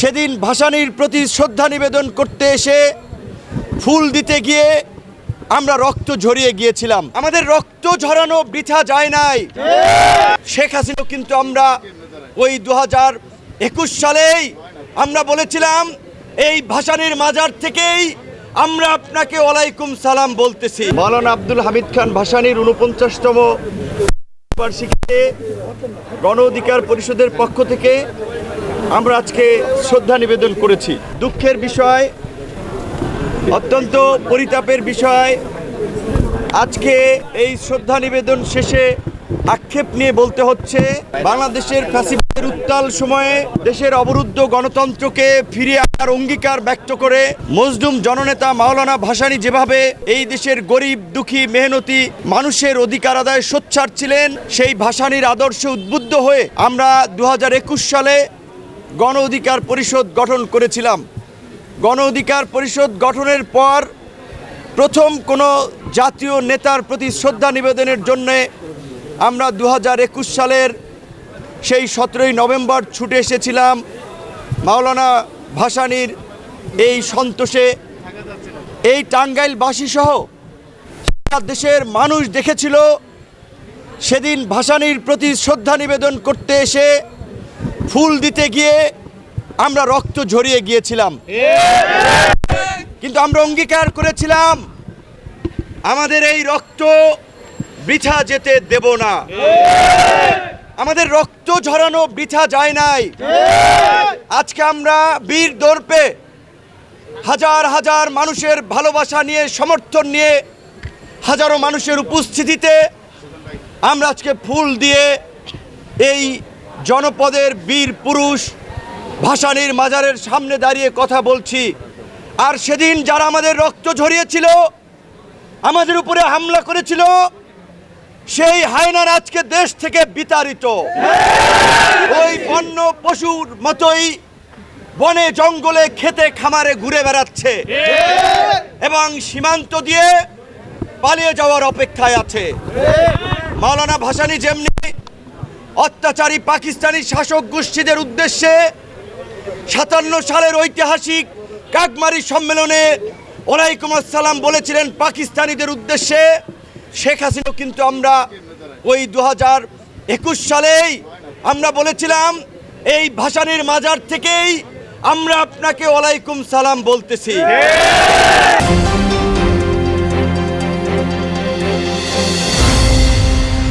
সেদিন ভাসানির প্রতি শ্রদ্ধা নিবেদন করতে এসে ফুল দিতে গিয়ে আমরা রক্ত ঝরিয়ে গিয়েছিলাম। আমাদের রক্ত ঝরানো বৃথা যায় নাই। শেখ হাসিনা কিন্তু আমরা ওই দু হাজার একুশ সালেই আমরা বলেছিলাম, এই ভাসানির মাজার থেকেই আমরা আপনাকে ওয়ালাইকুম সালাম বলতেছি। মৌলানা আব্দুল হামিদ খান ভাসানির উনপঞ্চাশতম বার্ষিকীতে গণ অধিকার পরিষদের পক্ষ থেকে আমরা আজকে শ্রদ্ধা নিবেদন করেছি। দুঃখের বিষয়, অত্যন্ত পরিতাপের বিষয়। আজকে এই শ্রদ্ধা নিবেদন শেষে আক্ষেপ নিয়ে বলতে হচ্ছে, বাংলাদেশের ফ্যাসিবাদের উত্তাল সময়ে দেশের অবরুদ্ধ গণতন্ত্রকে ফিরিয়ে আনার অঙ্গীকার ব্যক্ত করে মজলুম জননেতা মাওলানা ভাসানী যেভাবে এই দেশের গরিব, দুঃখী, মেহনতি মানুষের অধিকার আদায় সোচ্ছার ছিলেন, সেই ভাসানীর আদর্শে উদ্বুদ্ধ হয়ে আমরা দু হাজার একুশ সালে গণ অধিকার পরিষদ গঠন করেছিলাম। গণ অধিকার পরিষদ গঠনের পর প্রথম কোনো জাতীয় নেতার প্রতি শ্রদ্ধা নিবেদনের জন্যে আমরা দু সালের সেই সতেরোই নভেম্বর ছুটে এসেছিলাম। মাওলানা ভাসানির এই সন্তোষে, এই টাঙ্গাইলবাসী সহ দেশের মানুষ দেখেছিল। সেদিন ভাসানির প্রতি শ্রদ্ধা নিবেদন করতে এসে ফুল দিতে গিয়ে আমরা রক্ত ঝরিয়ে গিয়েছিলাম। কিন্তু আমরা অঙ্গীকার করেছিলাম, আমাদের এই রক্ত বৃথা যেতে দেব না। আমাদের রক্ত ঝরানো বৃথা যায় নাই। আজকে আমরা বীর দর্পে হাজার হাজার মানুষের ভালোবাসা নিয়ে, সমর্থন নিয়ে, হাজারো মানুষের উপস্থিতিতে আমরা আজকে ফুল দিয়ে এই জনপদের বীর পুরুষ ভাসানির মাজারের সামনে দাঁড়িয়ে কথা বলছি। আর সেদিন যারা আমাদের রক্ত ঝরিয়েছিল, আমাদের উপরে হামলা করেছিল, সেই হায়নার আজকে দেশ থেকে বিতাড়িত। ওই বন্য পশুর মতোই বনে জঙ্গলে খেতে খামারে ঘুরে বেড়াচ্ছে এবং সীমান্ত দিয়ে পালিয়ে যাওয়ার অপেক্ষায় আছে। মাওলানা ভাসানী যেমনি অত্যাচারী পাকিস্তানি শাসক গোষ্ঠীদের উদ্দেশ্যে সাতান্ন সালের ঐতিহাসিক কাকমারি সম্মেলনে ওলাইকুম আসসালাম বলেছিলেন পাকিস্তানিদের উদ্দেশ্যে। শেখ হাসিনা কিন্তু আমরা ওই দু হাজার একুশ সালেই আমরা বলেছিলাম, এই ভাসানির মাজার থেকেই আমরা আপনাকে ওয়ালাইকুম সালাম বলতেছি।